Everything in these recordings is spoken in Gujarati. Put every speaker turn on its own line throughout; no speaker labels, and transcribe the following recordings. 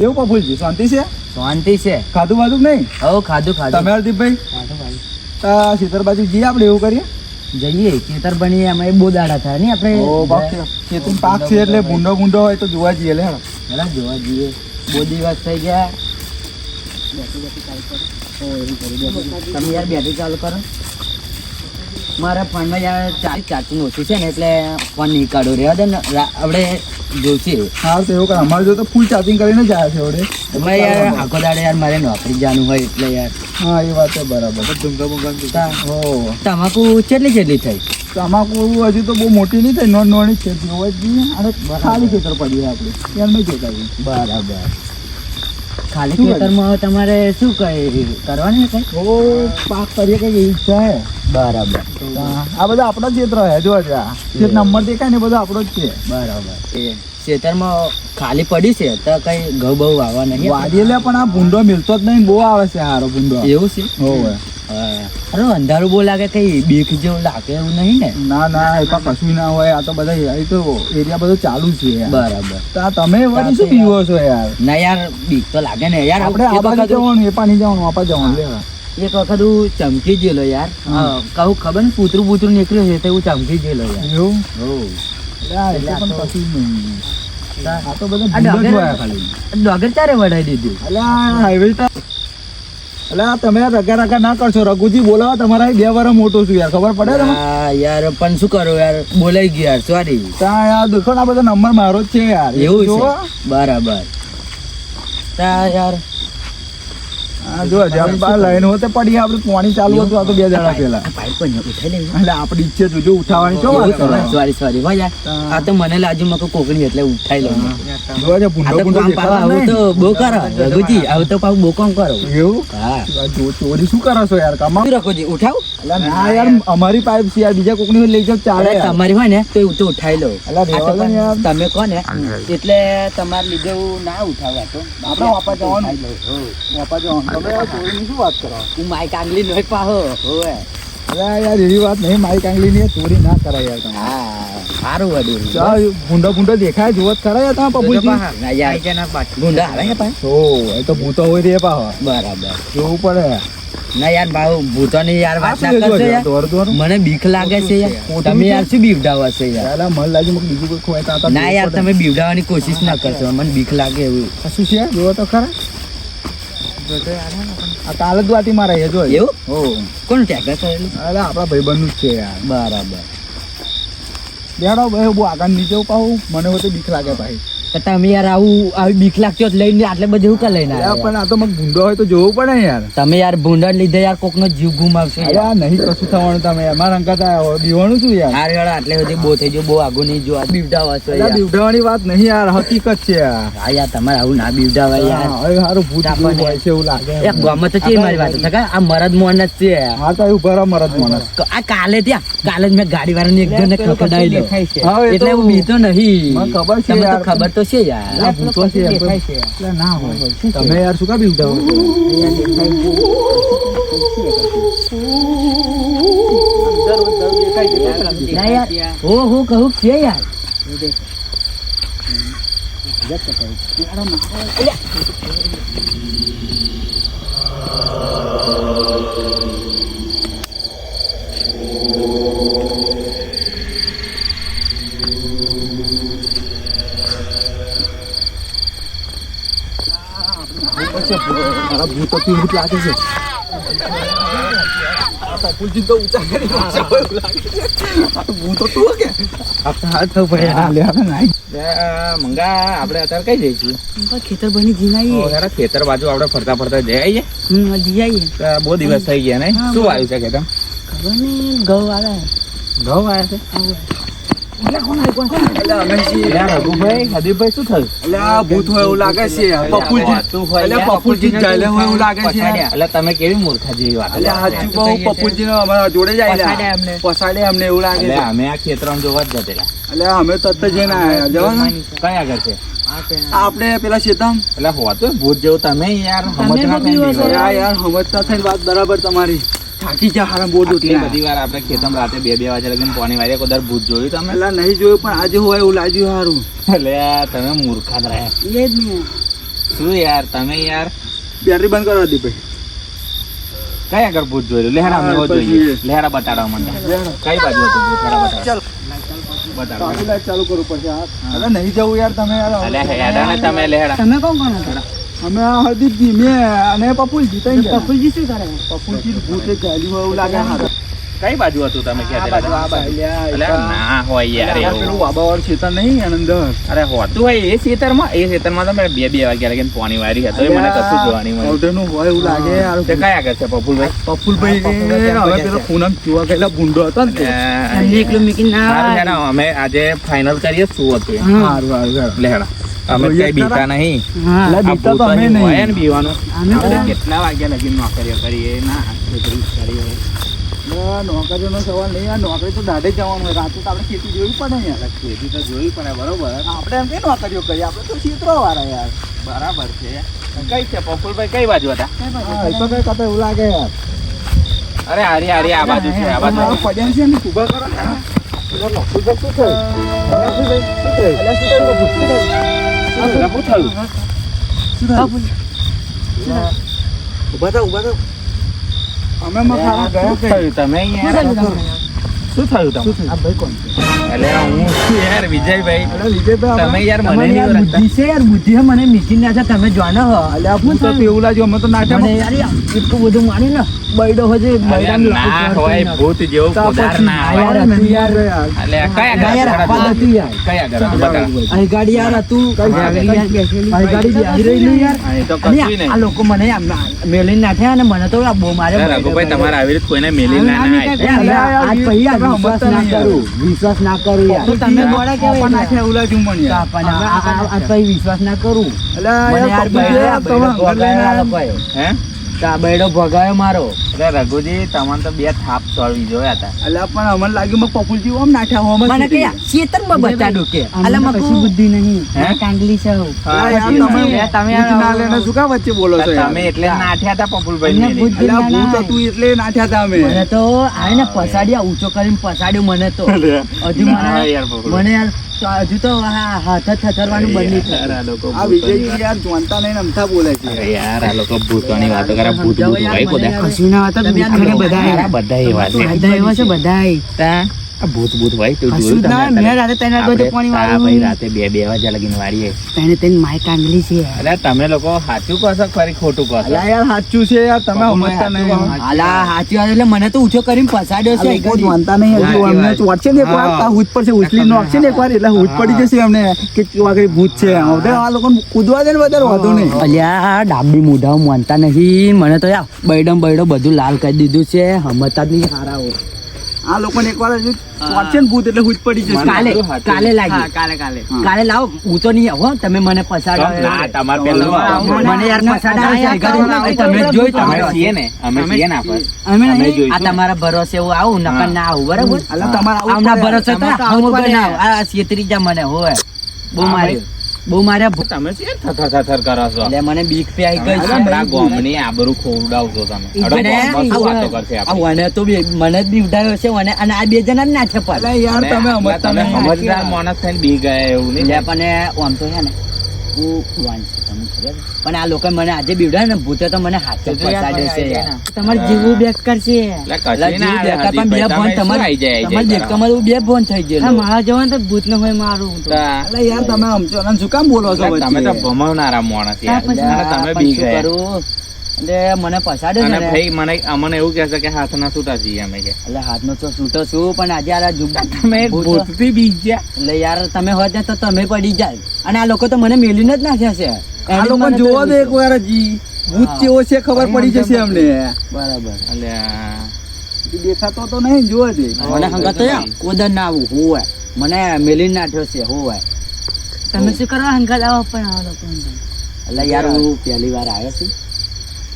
એવું પપુલજી શાંતિ છે?
શાંતિ છે.
ખાધું બાધું નહીં?
હવ ખાધું ખાધું.
તમે હરદીપભાઈ?
ખાધું.
આ બાજુ જઈએ આપણે એવું કરીએ?
જઈએ ખેતર બની એમાં બહુ દાડા થાય નહીં આપણે?
ખેતર પાક છે એટલે ભૂંડો ભૂંડો હોય તો જોવા જઈએ લે. હેડા
જોવા જઈએ. બહુ દિવસ થઈ ગયા. તમે યાર બેટરી ચાલુ કરો. મારા ફોનમાં યાર ચાર્જ ચાર્જિંગ ઓછું છે ને એટલે ફોન નહીં કાઢો રહ્યા દે ને આપણે જોઈશે
હા તો એવું કરે. અમારે જો તો ફૂલ ચાર્જિંગ કરીને જ આવ્યા છે વડે
તમે યાર આખો દાડે યાર મારે નોકરી જવાનું હોય એટલે યાર.
હા એ વાત છે બરાબર.
તા-
હો.
તમાકુ કેટલી કેટલી થઈ?
તમાકુ હજી તો બહુ મોટી નહીં થઈ નોન નોની જ છે જોવા જ જઈએ. અને ખાલી ખેતર પડી આપણે. ત્યાં નહીં જોતા
બરાબર. ખાલી ખેતરમાં તમારે શું કઈ કરવાની કઈ?
ઓ પાક કરીએ કઈ ઈચ્છા હે
બરાબર.
આ બધા આપણા જ ક્ષેત્ર હે જો આ. નંબર દેખાય ને બધો આપણો જ છે.
બરાબર એ. ખેતરમાં ખાલી પડી છે તો કઈ ઘઉં બહુ વાવવા નહીં
વાડી લે પણ આ ભૂંડો મિલતો જ નહીં બહુ આવે છે હારો ભૂંડો.
એવું છે?
હોવે.
અરે અંધારું બહુ લાગે કઈ બીક જેવું લાગે એવું નહીં ને?
ના ના એ કશું ના હોય આ તો બધા એ તો એરિયા બધો ચાલુ છે.
બરાબર.
તો તમે વળી શું પીવો છો યાર?
ના યાર બીક તો લાગે ને યાર.
આપણે આ બાજુ જવાનું એ પાણી જવાનું આપા જવાનું લેવા.
એક વખત હું ચમકી ગયેલો યાર. કહું ખબર ને પૂતરું પૂતરું નીકળ્યું છે તો હું ચમકી ગયેલો યાર.
એવું? તમે રગા રગા ના કરશો. રઘુજી બોલાવો તમારા બે વાર મોટો છું યાર. ખબર પડે તમને?
યાર પણ શું કરો યાર? બોલાઈ ગયું યાર સોરી
યાર દેખો ના બધો નંબર મારો જ છે યાર.
એવું છે? બરાબર. તા યાર
જો જેમ લાઈન હોતે પડી આપણે પાણી ચાલુ હતું આ તો બે દાડા પહેલા.
પાઇપ પણ ઉઠાઈ લેવું
એટલે આપણી ઈચ્છે તો જો ઉઠાવવાની ચો વાત
સોરી સોરી હો આ તો મને લાજુ માં કોકણી એટલે ઉઠાઈ લઉં
જો જે
આ
ભૂંડો
તો
ભૂંડો
કામ પાડો,
દેખાતા
આવું તો બહુ કરો રઘુજી આવું તો પાછું બહુ કામ કરો.
એવું?
હા.
જો- ચોરી શું કરો છો યાર કમા?
રઘુજી ઉઠાવ?
ના યાર અમારી પાઇપ છે યાર બીજા કોકની હોય લઈ જાવ ચાલે
તમારી હોય ને તો એવું તો ઉઠાઈ લો.
એટલે
તમે કહો ને એટલે તમારે લીધે ના ઉઠાવ્યા તો.
આપણે વાપા જવાનું.
ઉઠાઈ લઉં,
ચોરીની શું વાત કરો?
હું માઈક પાહો હોવે
અરે યાર એવી વાત નહીં મારી કાંગલી ની ચોરી ના કરાય યાર તમે.
હા સારું વડું
ચાલ ભૂંડો ભૂંડો દેખાય જોવો ખરા યાર તમે પપુજી
ના યાર ગુંડા આવે ને પાછા
તો એ તો ભૂતો હોય રે પાહો.
બરાબર.
જોવું પડે.
ના યાર ભાવ ભૂતોની યાર વાત ના કરશો
યાર?
મને બીક લાગે છે યાર. તમે
છે?
યાર શું બીવડાવો છે યાર?
મન મને બીજું કોઈ ખોવાય તો
ના યાર તમે બીવડાવવાની કોશિશ ના કરશો. મને બીક લાગે એવું.
શું છે? જોવો તો ખરા. કાલ જ વાતી મારે એ જો
એવું?
હો.
કોણ ટેકર કરેલું?
અરે આપણા ભાઈબંધનું જ છે યાર.
બરાબર.
બેડો ભાઈ બહુ આગળ નીચે પાહું મને બધું તો બીક લાગે ભાઈ.
તો તમે યાર આવું આવી બીક લાગતી હોત લઈને આટલે બધું કા લઈને આવ્યા?
પણ આ તો મને ભૂંડો હોય તો જોવું પડે યાર.
તમે યાર ભૂંડા લીધે યાર કોકનો જીવ ગુમાવશો યાર
નહીં કશું થવાનું તમે. યાર મારા અંકત આ દીવાનું શું યાર?
હાર યાર આટલે બધી બહુ થઈ જો બહુ આગું નહીં જો બીવડાવો છો યાર.
બીવડાવાની વાત નહીં યાર હકીકત છે યાર
હા યાર તમારે આવું ના બીવડાવાય યાર.
હવે સારું ભૂત હોય છે એવું લાગે.
એક ગામમાં તો છે મારી વાત છે આ મરદ મોનસ છે.
હા તો એવું બરાબર મરદ મોનસ
આ કાલે ત્યાં કાલે મેં ગાડી વાળાને એક જણને ખખડાવી
એ
એટલે હું બીતો નહીં.
ખબર છે
તમને તો ખબર તો છે યાર
આ ભૂતો છે એમ તો- એટલે ના હોય તમે યાર શું કા બીવડાવો
ના યાર હો હો કહું છે યાર
મંગા આપણે અત્યારે કઈ જઈશું
ખેતર બની જીનાઈએ
યાર ખેતર બાજુ આપણે ફરતા ફરતા જઈ આવીએ
હમ જી આવીએ
બહુ દિવસ થઈ ગયા નહીં શું આવ્યું છે ખેતર
ખબર નહીં ઘઉં આવે
ઘઉં આવ્યા છે તમે કેવી મૂર્ખા જેવી વાત
એટલે હાચું કહું પપુલજી નો અમારા જોડે જ પસાડે અમને એવું લાગે
અમે આ ખેતરમાં જોવા જ જતેલા
એટલે અમે તરત જઈને આયા જવાનું
કઈ આગળ છે.
આપણે પેલા શેતમ?
એટલે હોતું ભૂત જેવું તમે યાર સમજ ના.
બી
થાય
બીવો છો.
યાર યાર સમજતા થઈ વાત બરાબર તમારી. થાકી જા હારા બહુ
આટલી બધી વાર આપણે ખેતમ રાતે બે બે વાગે લગીને પોણી વાગે કદાચ ભૂત જોયું તમે
એટલે નહીં જોયું પણ આજે હોય એવું લાગ્યું હારું.
એટલે તમે મૂર્ખા રહ્યા.
એ જ નહીં
શું યાર તમે યાર?
બેટરી બંધ કરો દીપભાઈ
કઈ આગળ ભૂત જોયેલું લહેરા
મેળો
જોઈએ. લહેરા બતાડો મને કઈ બાજુ હતું? ભૂત લેહરા બતાડો બતાડો
ચાલુ કરું પછી કરવું પડશે નહીં જવું યાર તમે યાર
તમે લહેરા.
તમે કોણ કોણ હતા?
અમે આ હરદીપજી મેં અને પપુલજી તઈ ગયા.
પપુલજી શું કરે?
પપુલજી ભૂતે ચાલ્યું હોય એવું લાગે હા.
કઈ બાજુ હતું તમે
આ
ક્યાં
બાજુ. આ બાજુ
ના હોય યાર એવું.
પેલું વાબાવાળું ખેતર નહીં આનંદ અંદર
અરે હોતું હોય એ ખેતરમાં એ ખેતરમાં તો મેં બે બે વાગ્યા લગીને પાણી વારી હતો. એ મને કશું જોવાની
મોઢેનું હોય એવું લાગે
તે કયા આગળ છે પપુલભાઈ?
પપુલભાઈ હવે પેલો પૂનમ જોવા ગયેલા ભૂંડો હતો ને
એકલું મૂકીને ના.
હેડો, અમે આજે ફાઇનલ કરીએ શું હતું? સારું
સારું
હારું, હારું, હારું.
લેહડા અમે કઈ બીતા નહીં.
હા
બીતા તો અમે નહીં.
હોય ને બીવાનું.
અમે
કેટલા વાગ્યા લગી નોકરીઓ કરીએ? ના કરીએ.
ના, નોકરીનો સવાલ નહીં. આ નોકરી તો દાઢે જવાનું હોય રાતે તો આપણે ખેતી જોવી પડે યાર.
ખેતી તો જોવી પડે બરોબર.
આપણે એમ કઈ નોકરીઓ કરીએ? આપણે તો ક્ષેત્રો વાળા યાર.
બરાબર છે. કઈ છે? પપુલભાઈ કઈ બાજુ હતા?
તો કઈ કતા એવું લાગે યાર.
અરે હારી હારી આ બાજુ છે આ બાજુ
પડ્યા છે. ને ઊભા કરો ને. પેલો લખુભાઈ શું થયું? શું થયું? શું થયું? ઊભા થાવ, ઊભા થાવ. અમે માં ખાવા ગયા
શું
કઈ?
શું થયું તમને?
આ ભાઈ કોણ છે?
એટલે હું છું યાર વિજયભાઈ
અલા, વિજયભાઈ
તમે યાર મને
તમારી યાર બુદ્ધિ છે યાર બુદ્ધિ છે મને મીઠી ના છે તમે જાણો હો
અલ્યા, આ ભૂત હતું એવું અમે તો
મને યાર યાર એટલું બધું માન્યું ને બૈડો હોય છે
ના હોય ભૂત જેવું
તો
ના
યાર
નથી
નથી
યાર
યાર.
યાર.
કયા
ના યાર
આગળ
આપવા
હતા?
નથી યાર
કયા આગળ હતું? બતાવો.
ગાડી યાર હતું
કઈ
ગાડી
ગાડી?
યાર અહીં ગાડી બેસી રહેલી યાર
તો કશું નહીં.
આ લોકો મને આમ નાખ્યા અને મને તો બહુ મારે
રઘુભાઈ તમારે આવી રીતે કોઈને મેલી ના
આજ વિશ્વાસ ના કરું વિશ્વાસ ના કરું યાર.
તો
તમે ગોળા કેવાય
નાખે ઉલા
તો
યાર.
આ- આ વિશ્વાસ ના કરું. એટલે
યાર, તમે.
હે?
તો ભગાયો મારો.
અરે રઘુજી તમને તો બે થાપ ચોળવી જોયા હતા.
એટલે પણ અમને લાગ્યું મેં પપુલજી ઓમ ઓમ જ
મને. કે શેતરમાં બચાડ્યું કે?
અમને
અલા
કશી બુદ્ધિ નહીં.
હે?
કાંગલી છે.
તમે
તમે
ના લેને શું કા વચ્ચે બોલો છો
તમે એટલે નાઠ્યા હતા પપુલભાઈ મેલી.
હું
તો
ના ના.
હતું એટલે નાઠ્યા હતા અમે.
મને તો આને ને પસાડ્યા ઊંચો કરીને પસાડ્યો મને તો. હજુ
ના,
મને
યાર,
મને યાર તો હજુ તો આ હાથ જ થથરવાનું બંધ નહીં.
આ
વિજયજી યાર જોનતા નહીં ને અમથા બોલે છે.
યાર આ લોકો ભૂતોની વાતો કરે ભૂત ભૂત હોય બધા
કશું ના
લોકો
બધા
બધા એવા. છે.
બધા એવા છે બધા
ભૂત ભૂત ભાઈ તું જોયું
ના
તમે
મેં રાતે
તને
તો પાણી વાળું.
ભાઈ રાતે બે બે વાગ્યા લગીને વાળીએ.
તને તને માય આંગલી છે.
એટલે તમે લોકો સાચું કહો છો ખરી ખોટું કહો છો?
અલા, યાર સાચું છે યાર. તમે સમજતા નહીં.
હાલા સાચી વાત એટલે મને તો ઊંચો કરીને
ફસાડ્યો
છે.
લોકો માનતા નહીં. અમને ચોટશે ને એકવાર, હુજ પર છે ઉછલી નોખશે ને એકવાર? એટલે હુજ પડી જશે અમને. કે વાગે ભૂત છે? હવે આ લોકો કૂદવા દે ને વધારે વાંધો નહીં.
અલ્યા ડાબી મોઢા માનતા નહીં. મને તો યાર બૈડમ બૈડો બધું લાલ કરી દીધું છે. હમતા જ નહીં હારા હો.
આ લોકોને એકવાર હજુ ચોટશે ભૂત એટલે હુજ પડી જશે.
કાલે કાલે લાગી.
કાલે કાલે.
કાલે લાવો હું તો નહીં આવો તમે મને પસાડો
ના તમારે પેલું
મને યાર પસાડા
આવે
છે.
ના,
તમે જોઈ તમે
છીએ ને. અમે છીએ ના પર
અમે
આ તમારા ભરોસે હું આવું નકર ના આવું બરાબર?
અલા, તમારે
ભરોસે તો આવું ના આવું. આ છેતરી જા મને હોય. બહુ
હા,
માર્યો. બહુ માર્યા ભૂ-
તમે છીએ ને થથર થથર કરો છો?
એટલે મને બીક પે આવી ગઈ છે.
આપણા ગોમની આબરૂ ખોવડાવશો તમે.
મને
વાતો કરશે
આ તો બી- મને જ બી ઉડાવ્યો છે અને અને આ બે જણા જ નાચે પણ
યાર તમે
તમે સમજદાર માણસ થઈને બી ગયા એવું નહીં?
લે પણ આમ તો છે ને. હું વાંચ તમને ખબર છે? પણ આ લોકો મને આજે બીવડાવે ને ભૂતે તો મને હાથે જ છે
તમારે જીવું બેક કરશે
એટલે
એટલે પણ બે ફોન
તમે
તમારે તમારે દેખતામાં બે ફોન થઈ ગયેલો
મારા જવાનું તો ભૂત ન હોય મારું તો
યાર તમે સમજો શું કામ બોલો છો
તમે તો ભમાવનારા માણસ યાર.
પછી?
અને તમે બી
શું
ગયા
કરું? એટલે મને પસાડ્યો
અને
ને.
ભાઈ મને અમને એવું કહેશે કે હાથના છૂટા છીએ અમે કે.
એટલે હાથનો તો છૂટો છું પણ આજે આ જુબ
તમે ભૂતથી બી ગયા.
એટલે યાર તમે હોત ને તો તમે પડી જાય. અને આ લોકો તો મને મેલીને જ નાખ્યા છે.
આ લોકો
તો
જોવો દે એક વાર હજી ભૂત કેવો છે ખબર પડી જશે અમને.
બરાબર.
એટલે
દેખાતો તો નહીં જોવો દે.
મને હંગા તો યાર કોદર ના આવું હોય મને મેલીને નાખ્યો છે હોય
તમે શું કરવા હંગાત આવો પણ આ લોકો
એટલે યાર હું પહેલી વાર આવ્યો છું.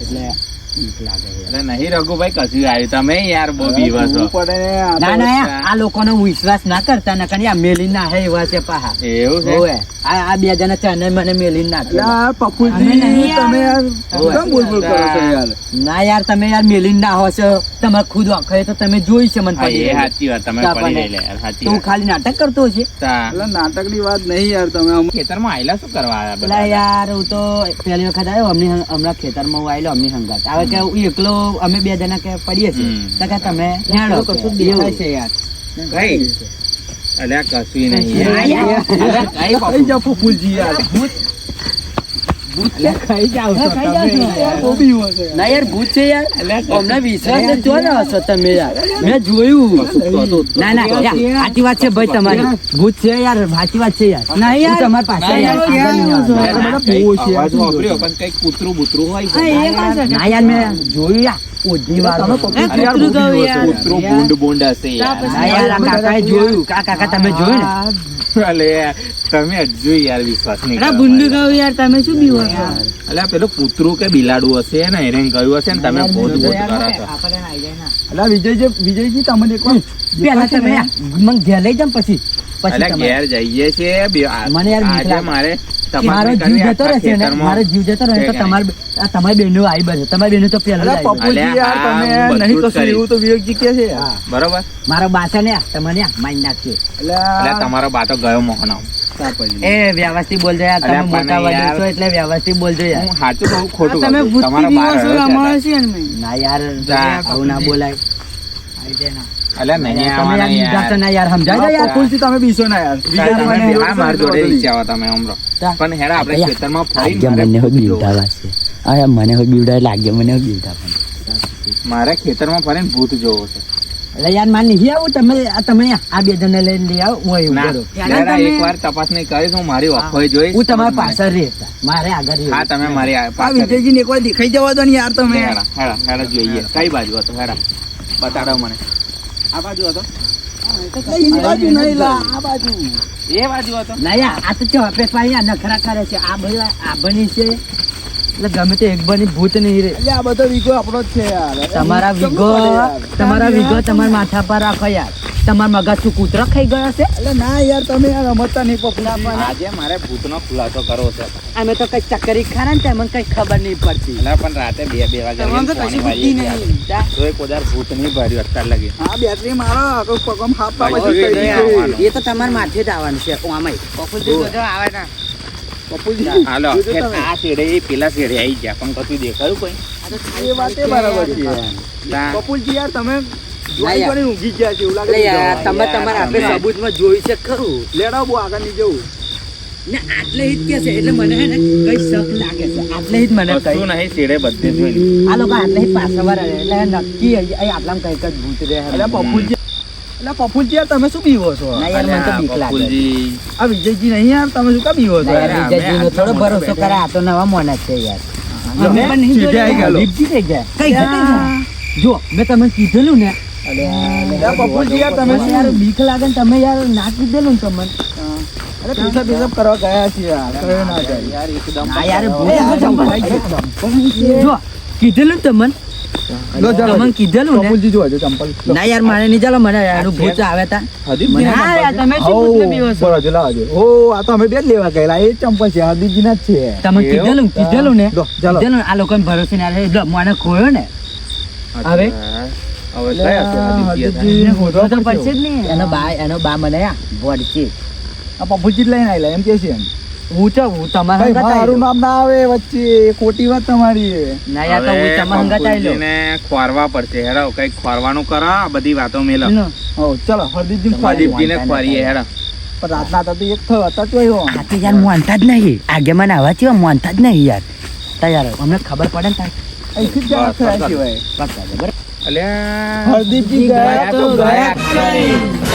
એટલે.
એટલે નહીં રઘુભાઈ કશું આવ્યું? તમે યાર બહુ બીવા છો
જોવું પડે ને આ તો
ના ના આ લોકોનો વિશ્વાસ ના કરતા નકર આ મેલી ના હે એવા છે પાહા.
એવું છે?
આ આ બે જણા ચેન્નઈ મને મેલી ના
પપ્પુજી
યાર.
તમે યાર
ઓય.
બોલ બોલ કરો છો યાર?
ના યાર તમે યાર મેલી ના હો છો. તમારે ખુદ આંખે તો તમે જોઈ છે મને
હા,
પડી
સાચી વાત તમે પડી
પણ
યાર સાચી
તું ખાલી નાટક કરતો છે
નાટકની વાત નહીં યાર તમે ખેતર
ખેતરમાં આયલા શું કરવા આવ્યા
પેલા યાર હું તો પહેલી વખત આવ્યો અમની હમણાં ખેતરમાં હું આવેલો અમની હંગાત. હવે કે હું એકલો અમે બે જણા કે પડીએ છીએ. કે તમે જાણો.
કશું દેખાય છે યાર
કઈ અલ્યા કશું નહીં કઈ બાપુ?
ફૂલજી યાર
ખાઈ છો. તમે. ના યાર ભૂત છે યાર. અમને વિશ્વાસ જો ને હશો તમે યાર. મેં જોયું. ના ના યાર, સાચી વાત છે ભાઈ તમારી. ભૂત છે યાર સાચી વાત છે યાર.
ના યાર.
તમારી પાસે યાર.
પણ કૂતરું બૂતરું હોય
યાર મેં જોયું યાર.
તમે
અરે,
યાર.
બૂંડ બૂંડ.
ના જોયું.
વિશ્વાસ નહીં
ભૂંડું કહું યાર તમે શું બીવો
અલ્યા પેલું કૂતરું કે બિલાડું હશે ને એને કહ્યું હશે ને તમે ભૂત ભૂત કરો છો
એટલે વિજયજી વિજયજી તમને એક
પેલા તમે મને ઘેર લઈ જામ પછી પછી
ઘેર જઈએ છે
મને યાર
આજે મારે
મારો જીવ જતો રહેશે ને મારો જીવ જતો રહે તો તમારી આ તમારી બહેનો આવી બસે તમારી બહેનો તો જ
પપ્પુજી યાર તમે નહીં
બધું જ
એવું તો વિવેકજી કે છે?
બરોબર.
મારો બાસા ને તમને નાખીએ
એટલે
એટલે તમારો બાતો ગયો મોહનો.
એ વ્યવસ્થિત બોલજો જાય તમે મોટા વડીલ છો એટલે વ્યવસ્થિત બોલજો યાર.
હું સાચું કહું ખોટું
તમે
તમારો બાર
છે અમારે છે ને
ના યાર આવું ના બોલાય.
અલ્યા નહીં આવવાના યાર.
ના યાર સમજાય યાર
પપ્પુજી તમે બીસો ના યાર.
તમે
વિજયજી મને
આ મારા જોડે માં આવો તમે હમણાં. પણ હેડા આપણે ખેતરમાં
આજે મને હોય બીવડાવા છે. મને હોય બીવડા લાગે મને હોય બીવડા પણ.
મારે ખેતરમાં ફરીને ભૂત જોવો છે.
એટલે યાર નહીં આવું તમે તમે આ બે જણને લઈને લઈ આવો હું એવું
ના તપાસ એકવાર કરીશ હું મારી જોઈશ.
હું તમારા પાછળ રહેતા. મારે આગળ
હા તમે મારી આ
વિજયજી દેખાઈ જવા દો ને યાર તમે.
હેડા હેડા હેડા જોઈએ. કઈ બાજુ હતો? હેડા બતાડો મને. આ બાજુ હતો?
આ
તો ચોપે પાડી આ નખરા કરે છે આ બધા આ બની છે એટલે ગમે તે એક બની ભૂત નહીં રે
એટલે આ બધો વીઘો આપણો છે યાર
તમારા વિગો? તમારા વિગો તમારા માથા પર રાખો યાર તમારા મગજ શું કૂતરા ખાઈ ગયા છે?
એટલે ના યાર તમે યાર રમતા નહીં પપ્પુ
આજે મારે ભૂતનો ખુલાસો કરવો છે.
અમે તો કઈ ચક્કરી ખાના ને તેમને કઈ ખબર નહીં પડતી.
એટલે પણ રાતે બે બે વાગે
તમને તો કશી બુદ્ધિ નહીં.
તોય કોદાર ભૂત નહીં ભર્યું અત્યાર લગી.
હા બેટરી મારો કોઈ પગમ હાફ.
આવવાનું.
એ તો તમાર માથે જ આવવાનું છે આમાંય.
પપ્પુજી જોજો આવે ના.
પપ્પુજી
હાલો આ શેડે એ પેલા શેડે આવી ગયા. પણ કશું દેખાયું કોઈ?
એ વાત બરાબર છે. પપ્પુજી યાર તમે ઊંઘી ગયા છે એવું લાગે
એટલે
છે
યાર
જવા.
તમે તમારા આપણે સબૂતમાં જોયું છે ખરું.
લેડાવ બહુ આગળ નહીં જવું.
ને આટલે જ કે છે એટલે મને હે ને કઈ શક લાગે છે. આટલે જ મને કઈ.
નહીં શેડે બધે જોઈ
આ લોકો આટલે જ પાછા એટલે નક્કી અહીં- અહીં આટલામાં કંઈક જ ભૂત રહે
એટલે પપ્પુજી એટલે પપ્પુજી યાર તમે શું પીવો છો?
ના યાર મને તો બીક લાગે.
આ વિજયજી નહીં યાર તમે શું કા બીવો છો?
વિજયજી થોડો ભરોસો કરે આ તો નવા જ છે યાર.
જો
મેં તમને કીધેલું ને
યાર
યાર બીક લાગે ને તમે યાર ના કીધેલું ને તમને.
અરે પેશાબ પેશાબ કરવા ગયા છીએ યાર ના જાય
યાર એકદમ
ના યાર
એ
ભૂત
આ ચંપલ.
જો કીધેલું તમને? તમને કીધેલું ને?
જોજો ચંપલ
ના યાર મારે નહીં ચાલો મને એનું ભૂત આવે તા.
ના
યાર તમે શું ભૂતને બીવો છો?
બરાબર, લાવજો. ઓ આ તો અમે બે જ લેવા ગયેલા. એ ચંપલ છે હરદીપજીના જ છે.
તમે કીધેલું કીધેલું ને? કીધેલું આ લોકોને ભરોસે ના રહે મને ખોયો ને? હવે?
ખોટી વાત તમારી.
ના
ખોરવા પડશે હેરા કંઈક ખોરવાનું કરો બધી વાતો મેલો
ચલો હરદીપજી.
હદીપજીને ખોરીએ
હેરા રાતના તો એક થયો હતા તો એવો.
યાર મોનતા જ નહીં. આગેમાં આવા છે માનતા જ નહીં યાર. તૈયાર અમને ખબર પડે ને તાર.
અહીંથી જ જરા થયા સિવાય.
બરાબર.
અલ્યા
હરદીપજી ગયા તો ગયા.